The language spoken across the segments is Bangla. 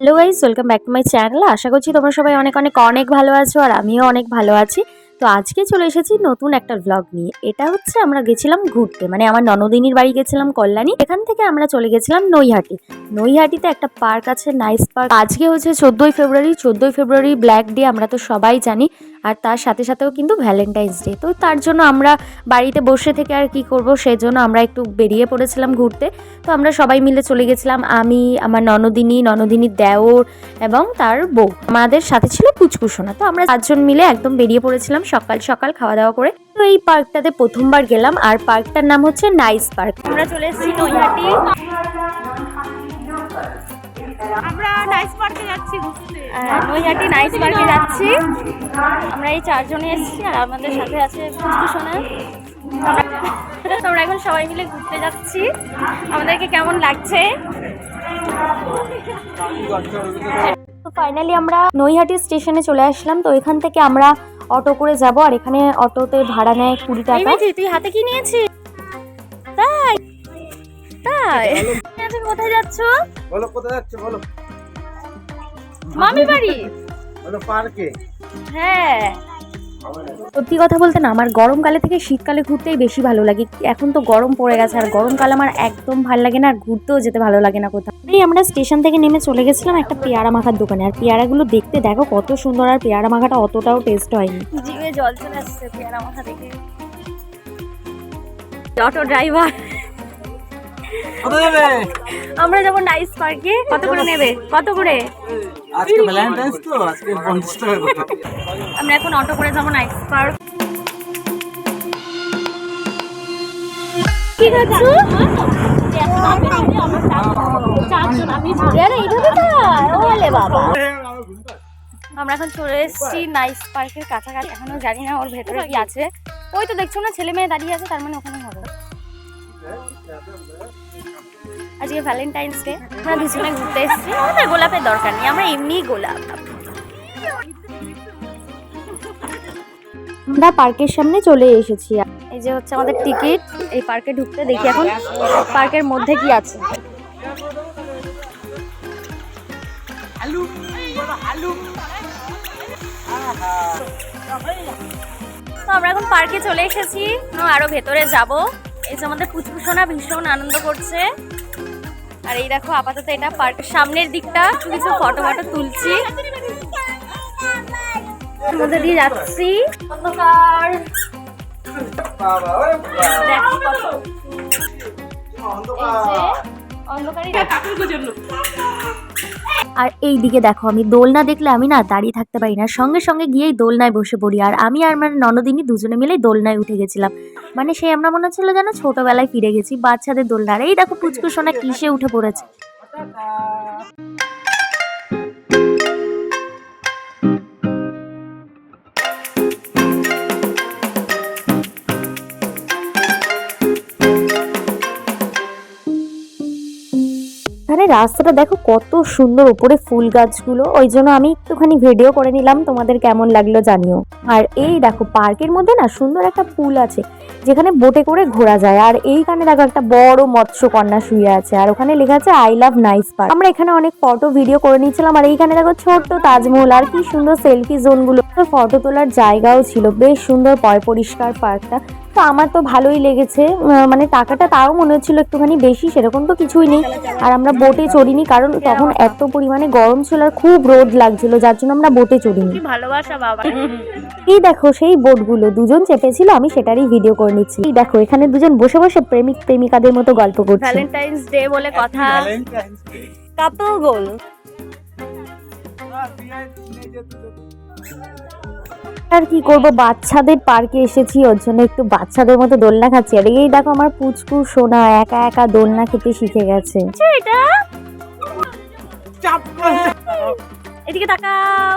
Hello guys welcome back to my channel আশা করছি তোমরা সবাই অনেক অনেক অনেক ভালো আছো আর আমিও অনেক ভালো আছি। তো আজকে চলে এসেছি নতুন একটা ব্লগ নিয়ে। এটা হচ্ছে আমরা গেছিলাম ঘুরতে মানে আমার ননদিনীর বাড়ি গেছিলাম কল্যাণী। এখান থেকে আমরা চলে গেছিলাম নৈহাটি। নৈহাটিতে একটা পার্ক আছে নাইস পার্ক আজকে হচ্ছে চোদ্দোই ফেব্রুয়ারি চোদ্দোই ফেব্রুয়ারি ব্ল্যাক ডে আমরা তো সবাই জানি। আর তার সাথে সাথেও কিন্তু ভ্যালেন্টাইন্স ডে তো তার জন্য আমরা বাড়িতে বসে থেকে আর কি করব, সেজন্য আমরা একটু বেরিয়ে পড়েছিলাম ঘুরতে। তো আমরা সবাই মিলে চলে গেছিলাম, আমি, আমার ননদিনী ননদিনীর দেওর এবং তার বউ। আমাদের সাথে ছিল কুচকুসোনা তো আমরা চারজন মিলে একদম বেরিয়ে পড়েছিলাম সকাল সকাল খাওয়া দাওয়া করে। তো এই পার্কটাতে প্রথমবার গেলাম, আর পার্কটার নাম হচ্ছে নাইস পার্ক আমরা চলে এসেছি আমরা নাইস পার্কে যাচ্ছি ঘুরতে। নৈহাটি নাইস পার্কে যাচ্ছি। আমরা এই চারজনে এসেছি আর আমাদের সাথে আছে আমরা- আমরা এখন সবাই মিলে ঘুরতে যাচ্ছি। আমাদেরকে কেমন লাগছে? তো ফাইনালি আমরা নৈহাটি স্টেশনে চলে আসলাম। তো এখান থেকে আমরা অটো করে যাব আর এখানে অটোতে ভাড়া নেয় কুড়ি টাকা। তুই হাতে কি নিয়েছিস? তাই তাই। তুমি কোথায় যাচ্ছ? বলো কোথায় যাচ্ছে বলো। মামি বাড়ি? বলো পার্কে। হ্যাঁ। সত্যি কথা বলতে না আমার গরমকালে থেকে শীতকালে ঘুরতেই বেশি ভালো লাগে। এখন তো গরম পড়ে গেছে আর গরমকাল আমার একদম ভালো লাগে না আর ঘুরতেও যেতে ভালো লাগে না কোথাও। এই আমরা স্টেশন থেকে নেমে চলে গেছিলাম একটা পেয়ারা মাখার দোকানে আর পেয়ারাগুলো দেখতে দেখো কত সুন্দর আর পেয়ারা মাখাটা অতটাও টেস্ট হয়নি। জিভে জল চলে আসছে পেয়ারা মাখা দেখে। অটো ড্রাইভার যাবে আমরা যাব নাইস পার্কে কত করে নেবে? কত করে? আজকে ভ্যালেন্টাইন্স তো আজকে পঞ্চাশ টাকা করে আমরা এখন অটো করে যাব নাইস পার্ক কি খাচ্ছ আমরা এখন চলে এসেছি নাইস পার্কের কাছাকাছি। এখনও জানি না ওর ভেতরে কি আছে। ওই তো দেখছ না ছেলে মেয়ে দাঁড়িয়ে আছে তার মানে ওখানে আজকে ভ্যালেন্টাইন্স ডে আমরা দুজনে ঘুরতে এসেছি। আমাদের গোলাপের দরকার নেই আমরা এমনিই গোলাপ। আমরা পার্কের সামনে চলে এসেছি। এই যে হচ্ছে আমাদের টিকিট এই পার্কে ঢুকতে দেখি এখন পার্কের মধ্যে কি আছে। তো আমরা এখন পার্কে চলে এসেছি আরও ভেতরে যাব। এই যে আমাদের পুচপুসোনা ভীষণ আনন্দ করছে। আর এই দেখো আপাতত এটা পার্কের সামনের দিকটা। কিছু কিছু ফটো ফটো তুলছি। মধ্যে দিয়ে যাচ্ছি। অন্ধকার। অন্ধকারই আর এই দিকে দেখো, আমি দোলনা দেখলে আমি না দাঁড়িয়ে থাকতে পারি না। সঙ্গে সঙ্গে গিয়েই দোলনায় বসে পড়ি। আর আমি আর আমার ননদিনী দুজনে মিলে দোলনায় উঠে গেছিলাম। মানে সেই আমরা মনে হচ্ছিল যেন ছোটবেলায় ফিরে গেছি, বাচ্চাদের দোলনা। আর এই দেখো, পুচকু সোনা কিসে উঠে পড়েছে। রাস্তাটা দেখো কত সুন্দর উপরে ফুল গাছগুলো। ওই জন্য আমি একটুখানি ভিডিও করে নিলাম, তোমাদের কেমন লাগল জানিও। আর এই দেখো পার্কের মধ্যে না সুন্দর একটা পুল আছে, যেখানে বোটে করে ঘোরা যায়। আর এইখানে দেখো একটা বড় মৎস্যকন্যা শুয়ে আছে, আর ওখানে লেখা আছে আই লাভ নাইস পার্ক আমরা এখানে অনেক ফটো ভিডিও করে নিয়েছিলাম, আর এইখানে দেখো ছোট্ট তাজমহল, আর কি সুন্দর সেলফি জোনগুলো ফটো তোলার জায়গাও ছিল, বেশ সুন্দর পয় পরিষ্কার পার্কটা তো আমার তো ভালোই লেগেছে। মানে টাকাটা তাও মনে হচ্ছিল একটুখানি বেশি সেরকম তো কিছুই নেই। আর আমরা বোটে চড়িনি কারণ তখন এত পরিমাণে গরম ছিল আর খুব রোদ লাগছিল যার জন্য আমরা বোটে চড়িনি। ভালোবাসা বাবা। এই দেখো সেই বোটগুলো দুজন চেপেছিল আমি সেটারই ভিডিও করে নিচ্ছি। এই দেখো এখানে দুজন বসে বসে প্রেমিক প্রেমিকাদের মতো গল্প করছে। ভ্যালেন্টাইন্স ডে বলে কথা। কাপল গোল। আর কি করব? বাচ্চাদের পার্কে এসেছি ওর জন্য একটু বাচ্চাদের মতো দোলনা খাচ্ছি। আর এই দেখো আমার পুচকু সোনা একা একা দোলনা খেতে শিখে গেছে। এটা? এদিকে তাকাও।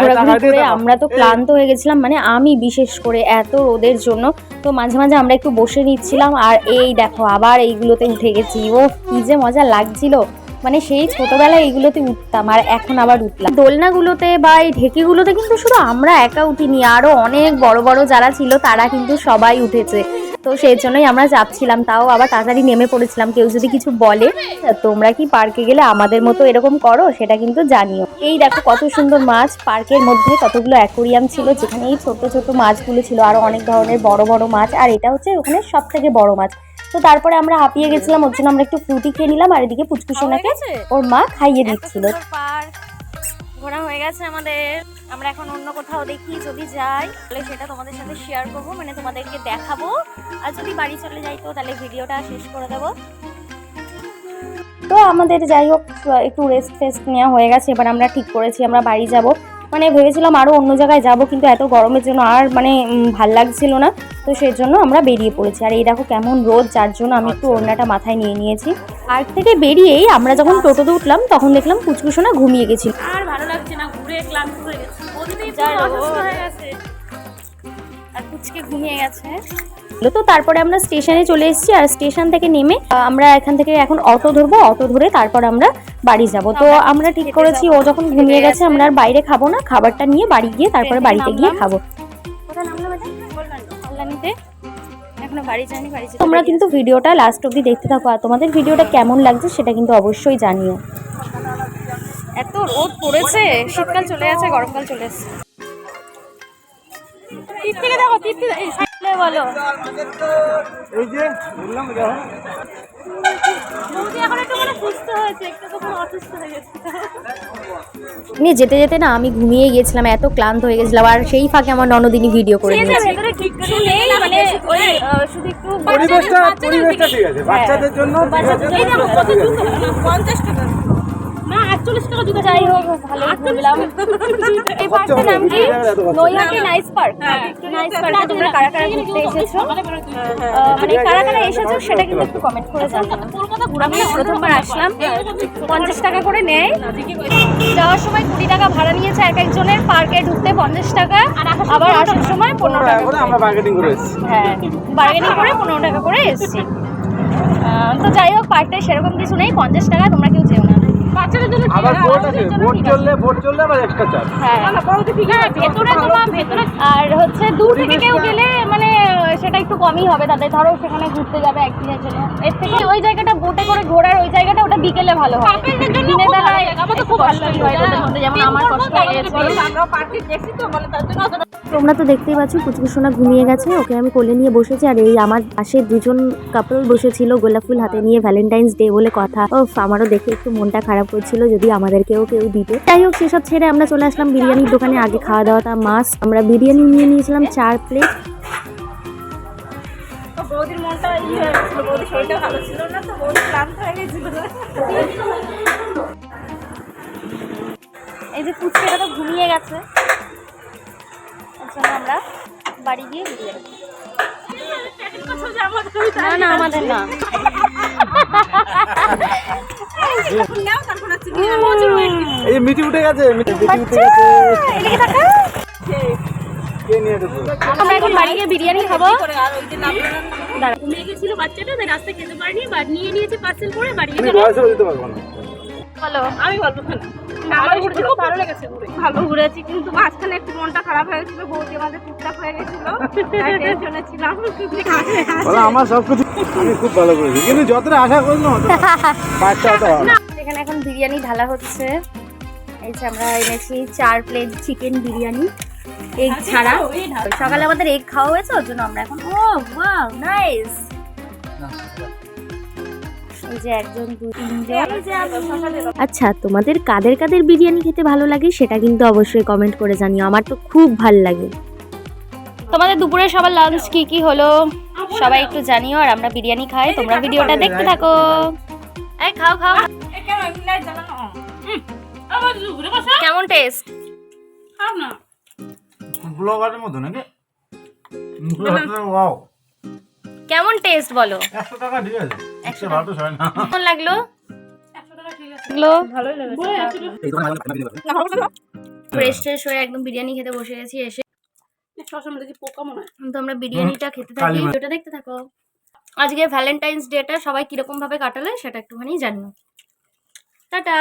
ঘোরাঘুরি করে আমরা তো ক্লান্ত হয়ে গেছিলাম মানে আমি বিশেষ করে এত রোদের জন্য। তো মাঝে মাঝে আমরা একটু বসে নিচ্ছিলাম আর এই দেখো আবার এইগুলোতে উঠে গেছি। ও কি যে মজা লাগছিল। মানে সেই ছোটবেলায় এইগুলোতে উঠতাম আর এখন আবার উঠলাম। দোলনাগুলোতে বা এই ঢেকিগুলোতে কিন্তু শুধু আমরা একা উঠিনি আরও অনেক বড় বড় যারা ছিল তারা কিন্তু সবাই উঠেছে। তো সেই জন্যই আমরা যাচ্ছিলাম, তাও আবার তাড়াতাড়ি নেমে পড়েছিলাম। কেউ যদি কিছু বলে, তোমরা কি পার্কে গেলে আমাদের মতো এরকম করো, সেটা কিন্তু জানিও। এই দেখো কত সুন্দর মাছ, পার্কের মধ্যে কতগুলো অ্যাকোরিয়াম ছিল, যেখানে এই ছোট ছোট মাছগুলো ছিল, আরও অনেক ধরনের বড় বড় মাছ, আর এটা হচ্ছে ওখানে সব থেকে বড় মাছ। তো তারপরে আমরা হাঁপিয়ে গেছিলাম ওর জন্য আমরা একটু ফ্রুটি খেয়ে নিলাম আর এদিকে পুচকুসোনাকে ওর মা খাইয়ে দিচ্ছিল। ঘোরা হয়ে গেছে আমাদের। আমরা এখন অন্য কোথাও দেখি যদি যাই তাহলে সেটা তোমাদের সাথে শেয়ার করব মানে তোমাদেরকে দেখাবো। আর যদি বাড়ি চলে যাই তো তাহলে ভিডিওটা শেষ করে দেবো। তো আমাদের যাই হোক একটু রেস্ট ফেস্ট নেওয়া হয়ে গেছে এবার আমরা ঠিক করেছি আমরা বাড়ি যাব। মানে ভেবেছিলাম আরও অন্য জায়গায় যাব কিন্তু এত গরমের জন্য আর মানে ভালো লাগছিল না। তো সেই জন্য আমরা বেরিয়ে পড়েছি। আর এই দেখো কেমন রোদ যার জন্য আমি একটু ওড়নাটা মাথায় নিয়ে নিয়েছি। পার্ক থেকে বেরিয়েই আমরা যখন টোটোতে উঠলাম তখন দেখলাম কুচকুসোনা ঘুমিয়ে গেছিল। আর ভালো লাগছে না ঘুরে ক্লান্ত হয়ে গেছে। আর কুচকে ঘুমিয়ে গেছে। তো তারপরে আমরা স্টেশনে চলে এসেছি আর স্টেশন থেকে নেমে আমরা এখান থেকে এখন অটো ধরবো অটো ধরে তারপর আমরা বাড়ি যাব। তো আমরা ঠিক করেছি ও যখন ঘুমিয়ে গেছে। আমরা আর বাইরে খাব না খাবারটা নিয়ে বাড়ি গিয়ে তারপরে বাড়িতে গিয়ে খাব। তোমরা কিন্তু ভিডিওটা লাস্ট অবধি দেখতে থাকো আর তোমাদের ভিডিওটা কেমন লাগছে সেটা কিন্তু অবশ্যই জানিও। এত রোদ পড়েছে শীতকাল চলে গেছে গরমকাল চলে এসেছে। তীর থেকে দেখো তীর থেকে সাইডে বলো। এই যে বললাম দেখো। বৌদি এখন একটু মানে হয়ে নিয়ে যেতে যেতে না আমি ঘুমিয়ে গিয়েছিলাম এত ক্লান্ত হয়ে গেছিলাম আর সেই ফাঁকে আমার ননদিনী ভিডিও করে মানে পরিবেশটা পরিবেশটা ঠিক আছে বাচ্চাদের জন্য পঞ্চাশ টাকা। না একচল্লিশ টাকা জুতো যাই হোক ভালোই ঘুরলাম এই পার্কটার নাম কি? Naihati nice park. নাইস পার্কে তোমরা কারা কারা ঘুরতে এসেছ? মানে কারা কারা এসেছ সেটা কিন্তু একটু কমেন্ট করে জানাও। আমি প্রথমবার আসলাম। পঞ্চাশ টাকা করে নেয়। যাওয়ার সময় কুড়ি টাকা ভাড়া নিয়েছে এক একজনের। পার্কে ঢুকতে পঞ্চাশ টাকা। আবার আসার সময় পনেরো টাকা করে। আমরা মার্কেটিং করে এসেছি। হ্যাঁ বার্গেনিং করে পনেরো টাকা করে এসেছি। তো যাই হোক পার্কটায় সেরকম কিছু নেই। পঞ্চাশ টাকা তোমরা কেউ যেও না। বাচ্চাদের জন্য আবার বোট আছে বোট চললে বোট চললে আবার এক্সট্রা চার্জ হ্যাঁ। হ্যাঁ, ভেতরে তোমার ভেতরে আর হচ্ছে দূর থেকে কেউ গেলে মানে সেটা একটু কমই হবে তাদের ধরো সেখানে ঘুরতে যাবে একদিনের জন্য। এর থেকে ওই জায়গাটা বোটে করে ঘোরার ওই জায়গাটা ওটা বিকেলে ভালো হয়। দিনের বেলায় আমার তো খুব রোদের মধ্যে যেমন আমার কষ্ট আমরা পার্কে গেছি তো মানে তার জন্য তোমরা তো দেখতেই পাচ্ছ কুচকুসোনা ঘুমিয়ে গেছে ওকে আমি কোলে নিয়ে বসেছি আর এই আমার পাশে দুজন কাপল বসেছিল গোলাপ ফুল হাতে নিয়ে ভ্যালেন্টাইন্স ডে বলে কথা। ও আমারও দেখে একটু মনটা খারাপ করছিল যদি আমাদেরকেও কেউ দিতে। যাই হোক সেসব ছেড়ে আমরা চলে আসলাম বিরিয়ানির দোকানে আগে খাওয়া দাওয়াটা মাস আমরা বিরিয়ানি নিয়ে নিয়েছিলাম চার প্লেট বৌদির মনটা ইয়ে হয়ে গেছিল বৌদির শরীরটা ভালো ছিল না তো বৌদি ক্লান্ত হয়ে গেছিল। এই যে পুচকেটা তো ঘুমিয়ে গেছে। ওর জন্য আমরা বাড়ি গিয়ে ঘুরিয়ে না না আমাদের না। এই মিটি উঠে গেছে মিটি মিটি উঠে গেছে। এদিকে তাকা। কে নিয়ে ঢুকলো আমরা এখন বাড়ি গিয়ে বিরিয়ানি খাব। গেছিল বাচ্চাটা তাই রাস্তায় খেতে পারিনি বা নিয়ে নিয়েছে পার্সেল করে বাড়ি আমি বলো গল্প আমার ঘুরতে খুব ভালো লেগেছে ঘুরে। ভালো ঘুরেছি কিন্তু মাঝখানে একটু মনটা খারাপ হয়ে গেছিল বৌদি আমাদের টুকটাক হয়ে গেছিল টেনশনে ছিলাম। বলো আমার সব কিছু আমি খুব ভালো করেছি কিন্তু যতটা আশা করলাম বাচ্চা। এখানে এখন বিরিয়ানি ঢালা হচ্ছে। এই যে আমরা এনেছি চার প্লেট চিকেন বিরিয়ানি এগ ছাড়া। সকালে আমাদের এগ খাওয়া হয়েছে ওর জন্য আমরা এখন ও ওয়াও নাইস আচ্ছা তোমাদের কাদের কাদের বিরিয়ানি খেতে ভালো লাগে সেটা কিন্তু অবশ্যই কমেন্ট করে জানিও। আমার তো খুব ভালো লাগে। তোমাদের দুপুরে সবার লাঞ্চ কি কি হলো? সবাই একটু জানিও আর আমরা বিরিয়ানি খাই। তোমরা ভিডিওটা দেখতে থাকো। এই খাও খাও। কেমন টেস্ট খাও না। ব্লগারের মতো নাকি? ওয়াও। কেমন টেস্ট বলো? একশো টাকা ঠিক আছে। একশো ভালো তো হয় না। কেমন লাগল? ফ্রেশ হয়ে একদম বিরিয়ানি খেতে বসে গেছি এসে তো আমরা বিরিয়ানিটা খেতে থাকি দেখতে থাকো। আজকে ভ্যালেন্টাইন্স ডেটা সবাই কীরকম ভাবে কাটালে সেটা একটুখানি জানিও। টাটা।